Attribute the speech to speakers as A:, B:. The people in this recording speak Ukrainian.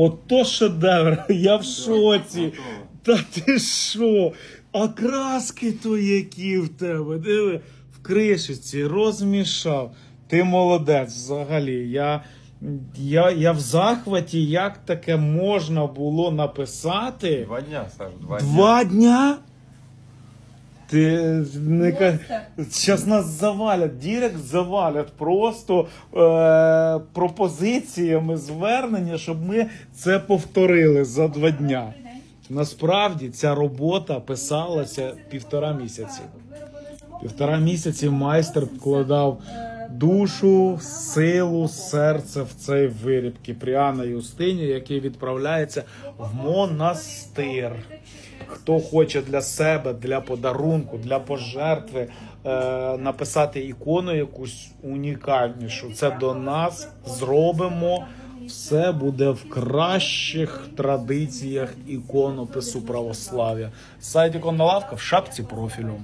A: Ото шедевр, я в шоці. Та ти що? А краски то які в тебе? Диви, в кришиці розмішав. Ти молодець взагалі. Я, я, я в захваті, як таке можна було написати.
B: Два дня, Саш, два, дня.
A: Два дня? Ти не ка... Зараз нас завалять, Дірект завалять просто е- пропозиціями звернення, щоб ми це повторили за два дня. Насправді ця робота писалася півтора місяці. Півтора місяці майстер вкладав душу, силу, серце в цей виріб Кіпріана Юстинію, який відправляється в монастир. Хто хоче для себе, для подарунку, для пожертви е, написати ікону якусь унікальнішу, це до нас зробимо. Все буде в кращих традиціях іконопису православ'я. Сайт іконна лавка в шапці профілю.